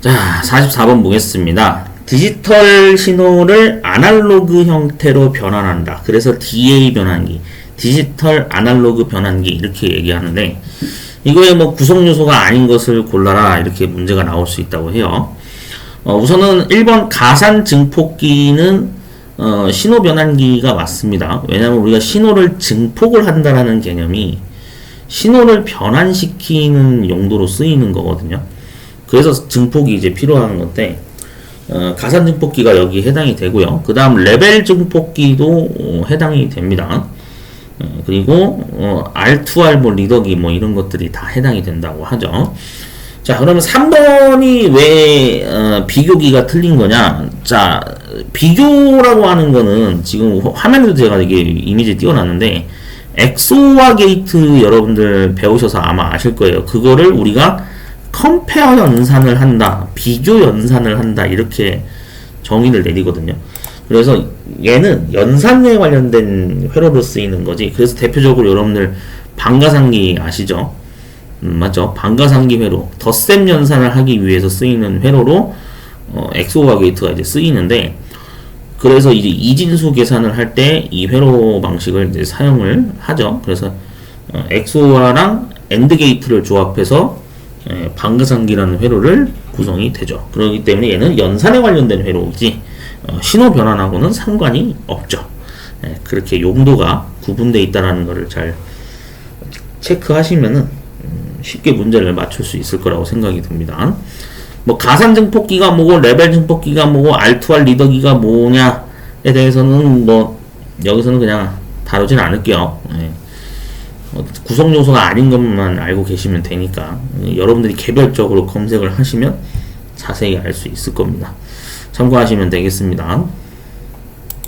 자, 44번 보겠습니다. 디지털 신호를 아날로그 형태로 변환한다. 그래서 DA 변환기, 디지털 아날로그 변환기 이렇게 얘기하는데 이거에 뭐 구성 요소가 아닌 것을 골라라 이렇게 문제가 나올 수 있다고 해요. 어, 우선은 1번 가산 증폭기는 어, 신호 변환기가 맞습니다. 왜냐하면 우리가 신호를 증폭을 한다라는 개념이 신호를 변환시키는 용도로 쓰이는 거거든요. 그래서 증폭이 이제 필요한 건데 어, 가산 증폭기가 여기 해당이 되고요. 그 다음 레벨 증폭기도 어, 해당이 됩니다. 어, 그리고 어, R2R 뭐 리더기 뭐 이런 것들이 다 해당이 된다고 하죠. 자, 그러면 3번이 왜 어, 비교기가 틀린 거냐? 자, 비교라고 하는 거는 지금 화면에도 제가 이게 이미지 띄워놨는데 엑소와 게이트 여러분들 배우셔서 아마 아실 거예요. 그거를 우리가 컴페어 연산을 한다, 비교 연산을 한다 이렇게 정의를 내리거든요. 그래서 얘는 연산에 관련된 회로로 쓰이는 거지. 그래서 대표적으로 여러분들 방가상기 아시죠? 음, 맞죠? 방가상기 회로, 덧셈 연산을 하기 위해서 쓰이는 회로로 어, 엑소와 게이트가 이제 쓰이는데 그래서 이제 이진수 계산을 할 때 이 회로 방식을 이제 사용을 하죠. 그래서 어, 엑소와랑 엔드 게이트를 조합해서 예, 방가상기라는 회로를 구성이 되죠. 그렇기 때문에 얘는 연산에 관련된 회로이지 어, 신호 변환하고는 상관이 없죠. 예, 그렇게 용도가 구분되어 있다는 것을 잘 체크하시면은 음, 쉽게 문제를 맞출 수 있을 거라고 생각이 듭니다. 뭐 가산 증폭기가 뭐고 레벨 증폭기가 뭐고 R2R 리더기가 뭐냐에 대해서는 뭐 여기서는 그냥 다루진 않을게요. 예. 어, 구성 요소가 아닌 것만 알고 계시면 되니까 예, 여러분들이 개별적으로 검색을 하시면 자세히 알 수 있을 겁니다. 참고하시면 되겠습니다.